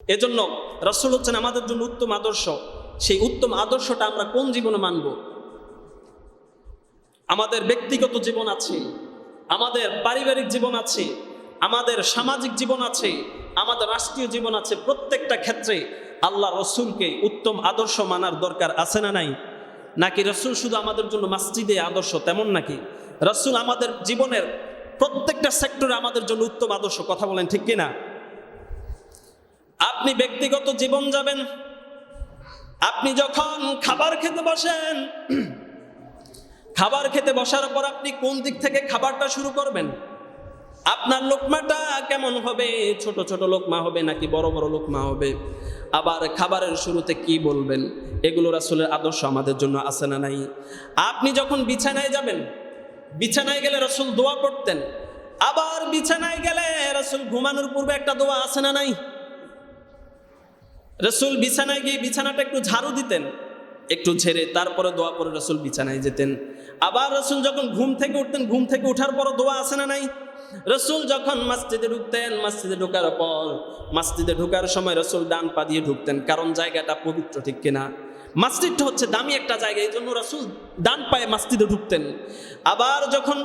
এজন্য রসুল হচ্ছেন আমাদের জন্য উত্তম আদর্শ। সেই উত্তম আদর্শটা আমরা কোন জীবনে মানব? আমাদের ব্যক্তিগত জীবন আছে, আমাদের পারিবারিক জীবন আছে, আমাদের সামাজিক জীবন আছে, আমাদের রাষ্ট্রীয় জীবন আছে। প্রত্যেকটা ক্ষেত্রে আল্লাহ রসুলকে উত্তম আদর্শ মানার দরকার আছে না নাই? নাকি রসুল শুধু আমাদের জন্য মাসজিদে আদর্শ তেমন নাকি? রসুল আমাদের জীবনের প্রত্যেকটা সেক্টরে আমাদের জন্য উত্তম আদর্শ, কথা বলেন ঠিক কিনা? আপনি ব্যক্তিগত জীবন যাবেন। আপনি যখন খাবার খেতে বসেন, খাবার খেতে বসার পর আপনি কোন দিক থেকে খাবারটা শুরু করবেন? আপনার লোকমাটা কেমন হবে? ছোট ছোট লোকমা হবে নাকি বড় বড় লোকমা হবে? আবার খাবারের শুরুতে কি বলবেন? এগুলো রাসুলের আদর্শ আমাদের জন্য আছে না নাই? আপনি যখন বিছানায় যাবেন, বিছানায় গেলে রসুল দোয়া পড়তেন। আবার বিছানায় গেলে রসুল ঘুমানোর পূর্বে একটা দোয়া আছে না নাই? রসুল বিছানায় গিয়ে বিছানাটা একটু ঝাড়ু দিতেন, একটু ঝেড়ে তারপরে দোয়া পরে রসুল বিছানায় যেতেন। আবার রসুল যখন ঘুম থেকে উঠতেন, ঘুম থেকে উঠার পর দোয়া আসে না নাই? রসুল যখন মসজিদে ঢুকতেন, মসজিদে ঢোকার পর, মসজিদে ঢোকার সময় রসুল ডান পা দিয়ে ঢুকতেন, কারণ জায়গাটা পবিত্র, ঠিক কিনা? মসজিদটা হচ্ছে দামি একটা জায়গা, এই জন্য রসুল ডান পায়ে মসজিদে ঢুকতেন। আবার যখন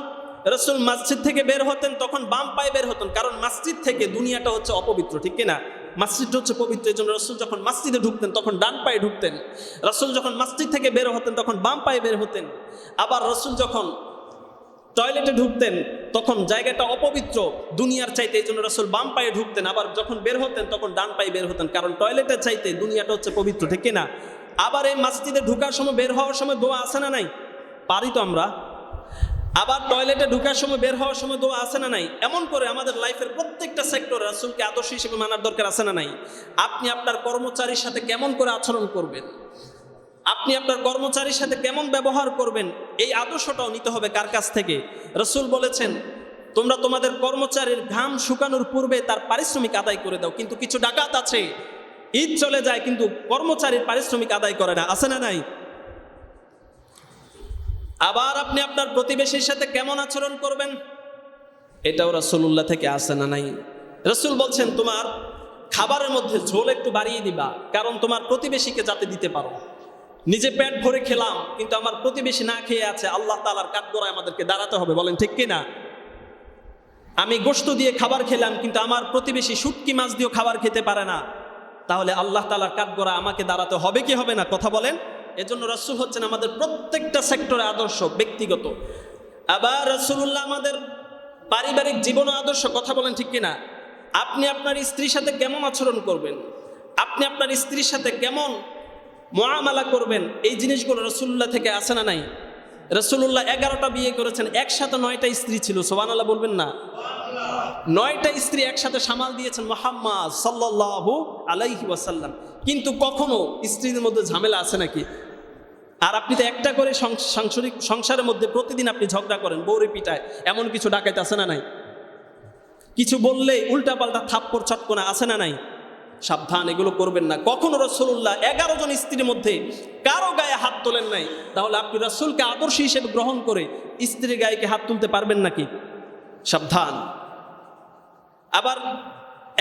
রসুল মসজিদ থেকে বের হতেন, তখন বাম পায়ে বের হতেন, কারণ মসজিদ থেকে দুনিয়াটা হচ্ছে অপবিত্র, ঠিক কিনা? মসজিদটা হচ্ছে পবিত্র। এই জন্য রসুল যখন মসজিদে ঢুকতেন, তখন ডান পায়ে ঢুকতেন। রসুল যখন মসজিদ থেকে বের হতেন, তখন বাম পায়ে বের হতেন। আবার রসুল যখন টয়লেটে ঢুকতেন, তখন জায়গাটা অপবিত্র, দুনিয়ার চাইতে। এই জন্য রসুল বাম পায়ে ঢুকতেন। আবার যখন বের হতেন, তখন ডান পায়ে বের হতেন। কারণ টয়লেটের চাইতে দুনিয়াটা হচ্ছে পবিত্র, ঠিক না আবার এই মসজিদে ঢুকার সময়, বের হওয়ার সময় দোয়া আসে না নাই? পারি তো আমরা। আবার টয়লেটে ঢুকার সময়, বের হওয়ার সময় দোয়া আছে না নাই? এমন করে আমাদের লাইফের প্রত্যেকটা সেক্টর রাসুলকে আদর্শ হিসেবে মানার দরকার আছে না নাই? আপনি আপনার কর্মচারীর সাথে কেমন করে আচরণ করবেন? আপনি আপনার কর্মচারীর সাথে কেমন ব্যবহার করবেন? এই আদর্শটাও নিতে হবে কার কাছ থেকে? রসুল বলেছেন, তোমরা তোমাদের কর্মচারীর ঘাম শুকানোর পূর্বে তার পারিশ্রমিক আদায় করে দাও। কিন্তু কিছু ডাকাত আছে, ঈদ চলে যায় কিন্তু কর্মচারীর পারিশ্রমিক আদায় করে না। আছে না নাই? আবার আপনি আপনার প্রতিবেশীর সাথে কেমন আচরণ করবেন? এটাও রসুল্লাহ থেকে আসে না নাই? রসুল বলছেন, তোমার খাবারের মধ্যে ঝোল একটু বাড়িয়ে দিবা, কারণ তোমার প্রতিবেশীকে যাতে দিতে পারো। নিজে পেট ভরে খেলাম, কিন্তু আমার প্রতিবেশী না খেয়ে আছে, আল্লাহ তালার কাঠগড়ায় আমাদেরকে দাঁড়াতে হবে। বলেন, ঠিক কিনা? আমি গোস্ত দিয়ে খাবার খেলাম, কিন্তু আমার প্রতিবেশী শুটকি মাছ দিয়েও খাবার খেতে পারে না। তাহলে আল্লাহ তালার কাঠগড়া আমাকে দাঁড়াতে হবে কি হবে না? কথা বলেন। এজন্য রসুল হচ্ছেন আমাদের প্রত্যেকটা সেক্টরে আদর্শ, ব্যক্তিগত। আবার রসুল্লাহ আমাদের পারিবারিক জীবন আদর্শ কথা বলেন ঠিক কিনা? আপনি আপনার স্ত্রীর সাথে কেমন আচরণ করবেন? আপনি আপনার স্ত্রীর সাথে কেমন মহামালা করবেন? এই জিনিসগুলো রসুল্লাহ থেকে আসে না নাই? রসুল্লাহ এগারোটা বিয়ে করেছেন, একসাথে নয়টা স্ত্রী ছিল সোবান আল্লাহ বলবেন না? নয়টা স্ত্রী একসাথে সামাল দিয়েছেন মোহাম্মদ সাল্লাহ আলাইহি ওয়াসাল্লাম। কিন্তু কখনো স্ত্রীদের মধ্যে ঝামেলা আছে নাকি? আর আপনি তো একটা করে সংস- সাংসারিক সংসারের মধ্যে প্রতিদিন আপনি ঝগড়া করেন বৌরে পিটায়, এমন কিছু ডাকাইতে আছে না নাই? কিছু বললে উল্টা পাল্টা থাপ্পড় চটকোনা আছে না নাই? সাবধান, এগুলো করবেন না। কখনো রসুল্লাহ এগারো জন স্ত্রীর মধ্যে কারও গায়ে হাত তোলেন নাই? তাহলে আপনি রসুলকে আদর্শ হিসেবে গ্রহণ করে স্ত্রীর গায়েকে হাত তুলতে পারবেন নাকি? সাবধান। আবার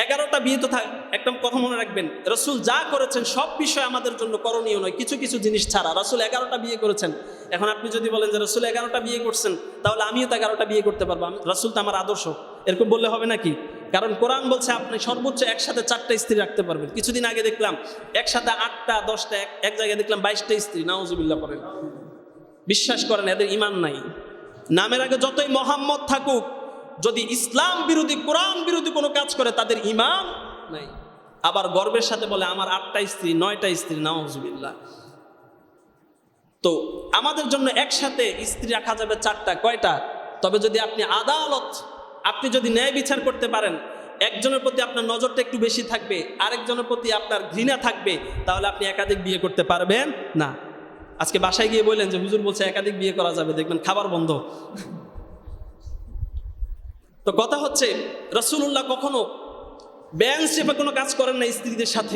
এগারোটা বিয়ে তো থাক, একটা কথা মনে রাখবেন, রসুল যা করেছেন সব বিষয় আমাদের জন্য করণীয় নয়, কিছু কিছু জিনিস ছাড়া। রসুল এগারোটা বিয়ে করেছেন। এখন আপনি যদি বলেন যে রসুল এগারোটা বিয়ে করছেন, তাহলে আমিও তো এগারোটা বিয়ে করতে পারব। রসুল তো আমার আদর্শ। এরকম বললে হবে নাকি? কারণ কোরআন বলছে আপনি সর্বোচ্চ একসাথে চারটা স্ত্রী রাখতে পারবেন। কিছুদিন আগে দেখলাম, একসাথে আটটা, দশটা, এক এক জায়গায় দেখলাম বাইশটা স্ত্রী। নাউজুবিল্লাহ করেন বিশ্বাস করেন, এদের ইমান নাই। নামের আগে যতই মোহাম্মদ থাকুক যদি ইসলাম বিরোধী, কোরআন বিরোধী কোনো কাজ করে, তাদের ইমান নাই। আবার গর্বের সাথে বলে, আমার আটটা স্ত্রী, নয়টা স্ত্রী, নাউজুবিল্লাহ। তো আমাদের জন্য একসাথে স্ত্রী রাখা যাবে চারটা, কয়টা? তবে যদি আপনি আদালত, আপনি যদি ন্যায় বিচার করতে পারেন, একজনের প্রতি আপনার নজরটা একটু বেশি থাকবে, আরেকজনের প্রতি আপনার ঘৃণা থাকবে, তাহলে আপনি একাধিক বিয়ে করতে পারবেন না। আজকে বাসায় গিয়ে বললেন যে, হুজুর বলছে একাধিক বিয়ে করা যাবে, দেখবেন খাবার বন্ধ। তো কথা হচ্ছে রসুল্লাহ কখনো ব্যাংক চেপে কোনো কাজ করেন না স্ত্রীদের সাথে।